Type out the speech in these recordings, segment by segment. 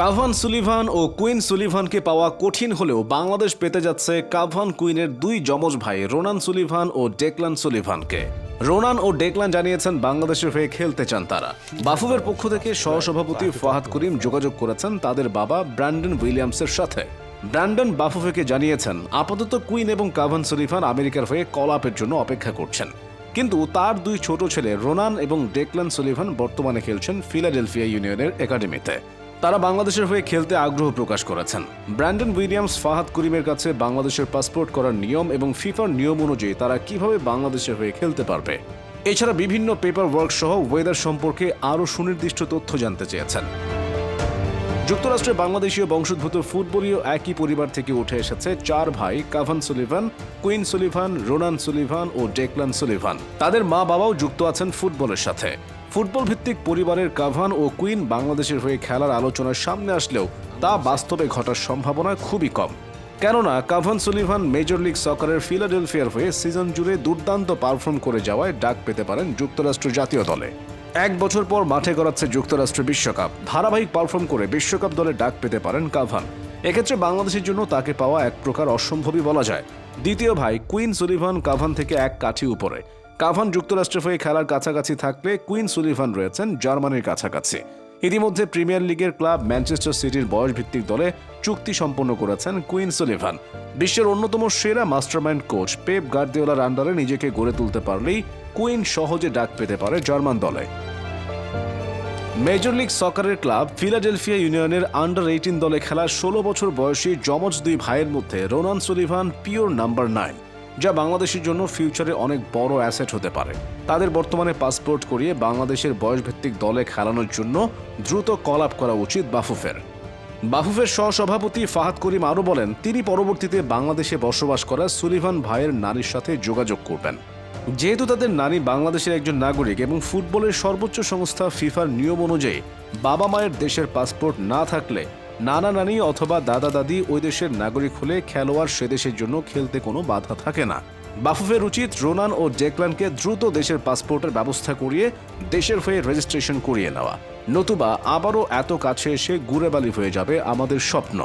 Cavan Sullivan ও Quinn সুলিভানকে পাওয়া কঠিন হলেও বাংলাদেশ পেতে যাচ্ছে কাভান কুইনের দুই যমজ ভাই, রোনান সুলিভান ও ডেকলান সুলিভানকে। রোনান ও ডেকলান জানিয়েছেন বাংলাদেশের হয়ে খেলতে চান তারা। বাফুবের পক্ষ থেকে সহসভাপতি ফাহাদ করিম যোগাযোগ করেছেন তাদের বাবা ব্র্যান্ডন উইলিয়ামসের সাথে। ব্র্যান্ডন বাফুফেকে জানিয়েছেন, আপাতত কুইন এবং কাভান সুলিভান আমেরিকার হয়ে কলাপের জন্য অপেক্ষা করছেন। কিন্তু তার দুই ছোট ছেলে রোনান এবং ডেকলান সুলিভান বর্তমানে খেলছেন ফিলাডেলফিয়া ইউনিয়নের একাডেমিতে। তারা বাংলাদেশের হয়ে খেলতে আগ্রহ প্রকাশ করেছেন। ব্র্যান্ডন উইলিয়ামস ফাহাদ করিমের কাছে বাংলাদেশের পাসপোর্ট করার নিয়ম এবং ফিফার নিয়ম অনুযায়ী তারা কীভাবে বাংলাদেশের হয়ে খেলতে পারবে? এছাড়া বিভিন্ন পেপার ওয়ার্ক সহ ওয়েদার সম্পর্কে আরও সুনির্দিষ্ট তথ্য জানতে চেয়েছেন। যুক্তরাষ্ট্রে বাংলাদেশীয় বংশোদ্ভূত ফুটবলীয় একই পরিবার থেকে উঠে এসেছে চার ভাই, Cavan Sullivan, Quinn Sullivan, Ronan Sullivan ও ডেকলান সুলিভান। তাদের মা বাবাও যুক্ত আছেন ফুটবলের সাথে। ফুটবল ভিত্তিক পরিবারের কাভান ও কুইন বাংলাদেশের হয়ে খেলার আলোচনার সামনে আসলেও তা বাস্তবে ঘটার সম্ভাবনা খুবই কম। কেননা, কাভান সুলিভান মেজর লিগ সকারের ফিলাডেলফিয়ার হয়ে সিজন জুড়ে দুর্দান্ত পারফর্ম করে যাওয়ায় ডাক পেতে পারেন যুক্তরাষ্ট্র জাতীয় দলে। এক বছর পর মাঠে গড়াচ্ছে যুক্তরাষ্ট্র বিশ্বকাপ। ধারাবাহিক পারফর্ম করে বিশ্বকাপ দলে ডাক পেতে পারেন কাভান। এক্ষেত্রে বাংলাদেশের জন্য তাকে পাওয়া এক প্রকার অসম্ভবই বলা যায়। দ্বিতীয় ভাই, কুইন সুলিভান কাভান থেকে এক কাঠি উপরে। কাভান যুক্তরাষ্ট্রের হয়ে খেলার কাছাকাছি থাকলে কুইন সুলিভান রয়েছেন জার্মানির কাছাকাছি। ইতিমধ্যে প্রিমিয়ার লিগের ক্লাব ম্যানচেস্টার সিটির বয়সভিত্তিক দলে চুক্তি সম্পন্ন করেছেন কুইন সুলিভান। বিশ্বের অন্যতম সেরা মাস্টারমাইন্ড কোচ পেপ গার্দিওলার আন্ডারে নিজেকে গড়ে তুলতে পারলেই কুইন সহজে ডাক পেতে পারে জার্মান দলে। মেজর লিগ সকারের ক্লাব ফিলাডেলফিয়া ইউনিয়নের আন্ডার এইটিন দলে খেলা ষোলো বছর বয়সী যমজ দুই ভাইয়ের মধ্যে Ronan Sullivan pure number nine. যা বাংলাদেশের জন্য ফিউচারে অনেক বড় অ্যাসেট হতে পারে। তাদের বর্তমানে পাসপোর্ট করিয়ে বাংলাদেশের বয়সভিত্তিক দলে খেলানোর জন্য দ্রুত কল আপ করা উচিত বাফুফের। বাফুফের সহসভাপতি ফাহাদ করিম আরও বলেন, তিনি পরবর্তীতে বাংলাদেশে বসবাস করা সুলিভান ভাইয়ের নারীর সাথে যোগাযোগ করবেন। যেহেতু তাদের নারী বাংলাদেশের একজন নাগরিক এবং ফুটবলের সর্বোচ্চ সংস্থা ফিফার নিয়ম অনুযায়ী বাবা মায়ের দেশের পাসপোর্ট না থাকলে নানা নানি অথবা দাদা দাদি ওই দেশের নাগরিক হলে খেলোয়াড় সে দেশের জন্য খেলতে কোনো বাধা থাকে না। বাফুফের উচিত রোনান ও জেকলানকে দ্রুত দেশের পাসপোর্টের ব্যবস্থা করিয়ে দেশের হয়ে রেজিস্ট্রেশন করিয়ে নেওয়া। নতুবা আবারও এত কাছে এসে গুড়েবালি হয়ে যাবে আমাদের স্বপ্ন।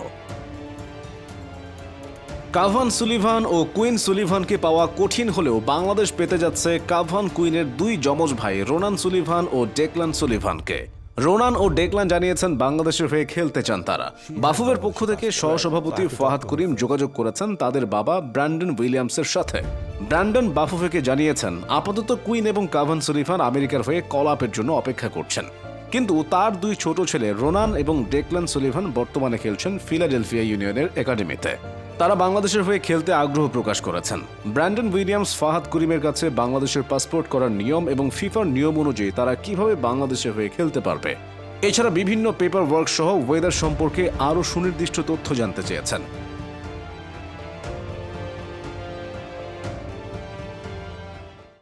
কাভান সুলিভান ও কুইন সুলিভানকে পাওয়া কঠিন হলেও বাংলাদেশ পেতে যাচ্ছে কাভান কুইনের দুই যমজ ভাই রোনান সুলিভান ও ডেকলান সুলিভানকে। রোনান ও ডেকলান জানিয়েছেন বাংলাদেশের হয়ে খেলতে চান তারা। বাফুবের পক্ষ থেকে সহসভাপতি ফাহাদ করিম যোগাযোগ করেছেন তাদের বাবা ব্র্যান্ডন উইলিয়ামসের সাথে। ব্র্যান্ডন বাফুফেকে জানিয়েছেন, আপাতত কুইন এবং কাভান সুলিভান আমেরিকার হয়ে কল আপের জন্য অপেক্ষা করছেন। কিন্তু তার দুই ছোট ছেলে রোনান এবং ডেকলান সুলিভান বর্তমানে খেলছেন ফিলাডেলফিয়া ইউনিয়নের একাডেমিতে। তারা বাংলাদেশের হয়ে খেলতে আগ্রহ প্রকাশ করেছেন। ব্র্যান্ডন উইলিয়ামস ফাহাদ করিমের কাছে বাংলাদেশের পাসপোর্ট করার নিয়ম এবং ফিফার নিয়ম অনুযায়ী তারা কীভাবে বাংলাদেশের হয়ে খেলতে পারবে। এছাড়া বিভিন্ন পেপার ওয়ার্ক সহ ওয়েদার সম্পর্কে আরও সুনির্দিষ্ট তথ্য জানতে চেয়েছেন।